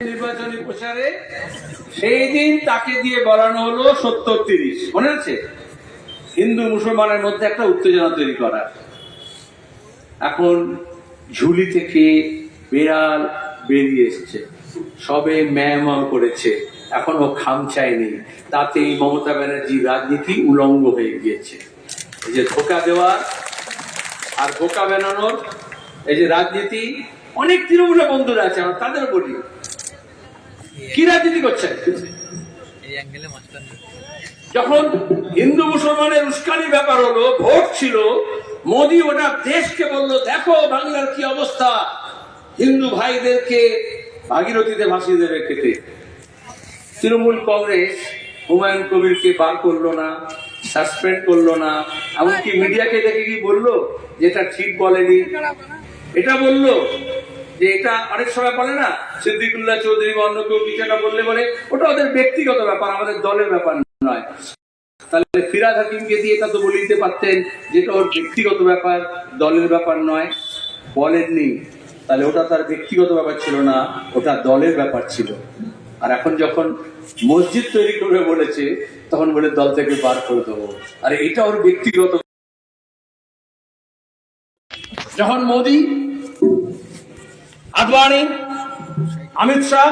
নির্বাচনী প্রচারে, সেই দিন তাকে দিয়ে বলানো হলো সত্তর তিরিশ। মনে আছে? হিন্দু মুসলমানের মধ্যে একটা উত্তেজনা তৈরি করা। এখন ঝুলি থেকে বিড়াল বেরিয়ে এসছে। সবে ম্যাম করেছে। এখনও খামচাই নেই তাতেই মমতা ব্যানার্জির রাজনীতি উলঙ্গ হয়ে গিয়েছে। এই যে ধোকা দেওয়া আর ধোকা বানানোর এই যে রাজনীতি, অনেক তৃণমূলের বন্ধুরা আছে, আমার তাদের বলি। কি রাজনীতি করছেন? মাঝখান যখন হিন্দু মুসলমানের উস্কানি ব্যাপার হলো ভোট ছিল মোদি ওটা দেশকে বলল দেখো বাংলার কি অবস্থা। হিন্দু ভাইদেরকে ভাগীরথীতে ভাসিয়ে দেবে খেতে। তৃণমূল কংগ্রেস হুমায়ুন কবিরকে বার করল না সাসপেন্ড করল না। এমনকি মিডিয়াকে দেখে কি বলল যেটা ঠিক বলেনি? এটা বলল যে এটা অনেক সময় বলে না সিদ্দিকুল্লাহ চৌধুরী বা অন্য কেউ কিছু একটা বললে বলে, ওটা ওদের ব্যক্তিগত ব্যাপার, আমাদের দলের ব্যাপার নয়। তাহলে ফিরাদ হাকিমকে দিয়ে এটা তো বলে দিতে পারতেন যেটা ওর ব্যক্তিগত ব্যাপার, দলের ব্যাপার নয়। বলেননি। তাহলে ওটা তার ব্যক্তিগত ব্যাপার ছিল না, ওটা দলের ব্যাপার ছিল। আর এখন যখন মসজিদ তৈরি করবে বলেছে, তখন বলে দল থেকে বার করে দেবো। আর এটা ওর ব্যক্তিগত যখন মোদি আদবানি, অমিত শাহ,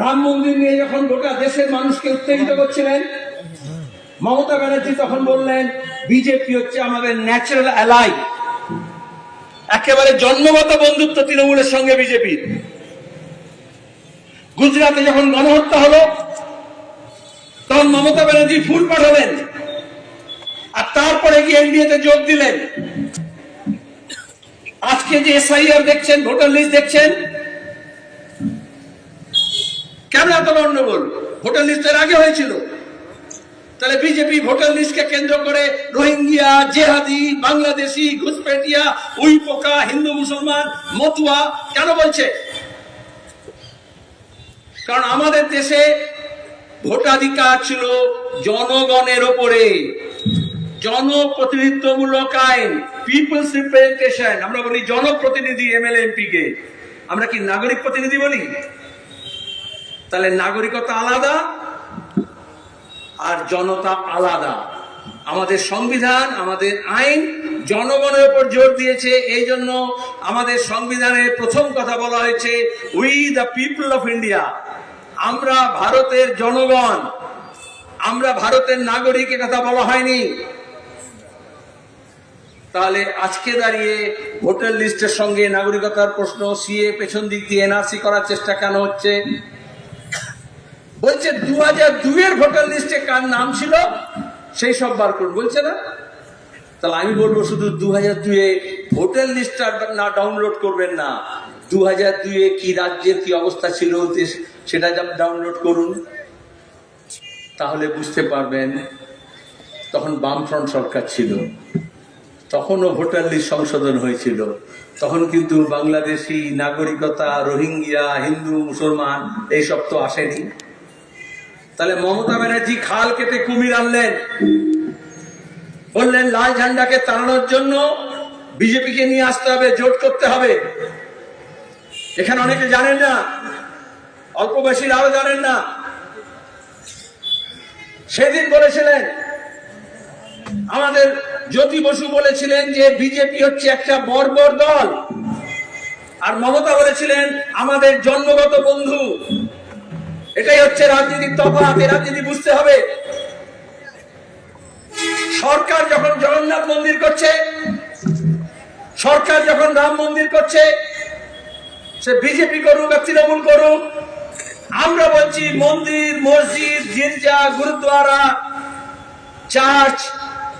রাম মন্দির নিয়ে যখন গোটা দেশের মানুষকে উত্তেজিত করছিলেন, মমতা ব্যানার্জি তখন বললেন, বিজেপি হচ্ছে আমাদের ন্যাচারাল অ্যালাই একেবারে জন্মগত বন্ধুত্ব তৃণমূলের সঙ্গে বিজেপির গুজরাটে যখন গণহত্যা হলো, তখন মমতা ব্যানার্জি ফুল পাঠালেন। আর তারপরে গিয়ে এনডিএতে যোগ দিলেন। আজকে যে এসআইআর দেখছেন, ভোটার লিস্ট দেখছেন, কেন এত গন্ডগোল? ভোটার লিস্টের আগে হয়েছিল। তাহলে বিজেপি ভোটার লিস্টকে কেন্দ্র করে রোহিঙ্গিয়া, জেহাদি, বাংলাদেশি ঘুষপেটিয়া উই পোকা হিন্দু, মুসলমান, মতুয়া কেন বলছে? কারণ আমাদের দেশে ভোটাধিকার ছিল জনগণের ওপরে। জনপ্রতিনিধিত্বমূলক আইন পিপলস রিপ্রেজেন্টেশন আমরা বলি জনপ্রতিনিধি এমএলএ এমপি কে আমরা কি নাগরিক প্রতিনিধি বলি? তাহলে নাগরিকতা আলাদা আর জনতা আলাদা। আমাদের সংবিধান, আমাদের আইন জনগণের উপর জোর দিয়েছে এই জন্য আমাদের সংবিধানের প্রথম কথা বলা হয়েছে we the people of India আমরা ভারতের জনগণ, আমরা ভারতের নাগরিক কথা বলা হয়নি। তাহলে আজকে দাঁড়িয়ে ভোটার লিস্টের সঙ্গে নাগরিকতার প্রশ্ন, সিএ পেছন দিক দিয়ে এনআরসি করার চেষ্টা কেন হচ্ছে? বলছে দু হাজার দুইয়ের ভোটার লিস্টে কার নাম ছিল? সেই সব বার করুন, বলছে না? তাহলে আমি বলব শুধু দু হাজার দুয়ে ভোটার লিস্টটা না ডাউনলোড করবেন না। দু হাজার দুয়ে কি রাজ্যের কি অবস্থা ছিল সেটা ডাউনলোড করুন। তাহলে বুঝতে পারবেন, তখন বামফ্রন্ট সরকার ছিল। তখনও ভোটার লিস্ট সংশোধন হয়েছিল। তখন কিন্তু বাংলাদেশি নাগরিকতা রোহিঙ্গিয়া হিন্দু, মুসলমান, এইসব তো আসেনি। তাহলে মমতা ব্যানার্জি খাল কেটে কুমির আনলেন। বললেন, লাল ঝান্ডাকে তাড়ানোর জন্য বিজেপিকে নিয়ে আসতে হবে, জোট করতে হবে। এখানে অনেকে জানেন না, অল্প বেশি আরও জানেন না। সেদিন বলেছিলেন, আমাদের জ্যোতি বসু বলেছিলেন যে বিজেপি হচ্ছে একটা বর্বর দল। আর মমতা বলেছিলেন, আমাদের জন্মগত বন্ধু। এটাই হচ্ছে রাজনীতির তফাৎ, এই রাজনীতি বুঝতে হবে। সরকার যখন জগন্নাথ মন্দির করছে, সরকার যখন রাম মন্দির করছে, সে বিজেপি করুক বা তৃণমূল করুক, আমরা বলছি মন্দির, মসজিদ, গির্জা গুরুদ্বারা চার্চ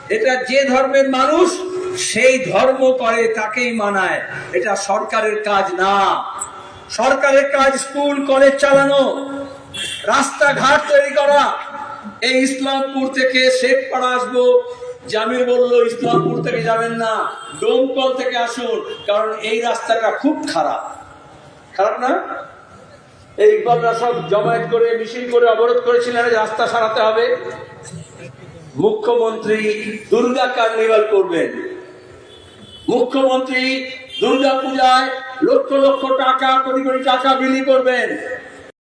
এটা যে ধর্মের মানুষ, সেই ধর্ম করে তাকেই মানায়। এটা সরকারের কাজ না। সরকারের কাজ স্কুল, কলেজ চালানো, রাস্তাঘাট তৈরি করা। এই ইসলামপুর থেকে শেখ শেখপাড়া আসব। জামির বলল, ইসলামপুর থেকে যাবেন না। ডোমকল থেকে আসুন, কারণ এই রাস্তাটা খুব খারাপ। খারাপ না? এই ইকবালরা সব জমায়েত করে, মিছিল করে অবরোধ করেছিলেন রাস্তা সারাতে হবে। মুখ্যমন্ত্রী দুর্গা কার্নিভাল করবেন। মুখ্যমন্ত্রী দুর্গা পূজায় লক্ষ লক্ষ টাকা, কোটি কোটি টাকা বিলি করবেন।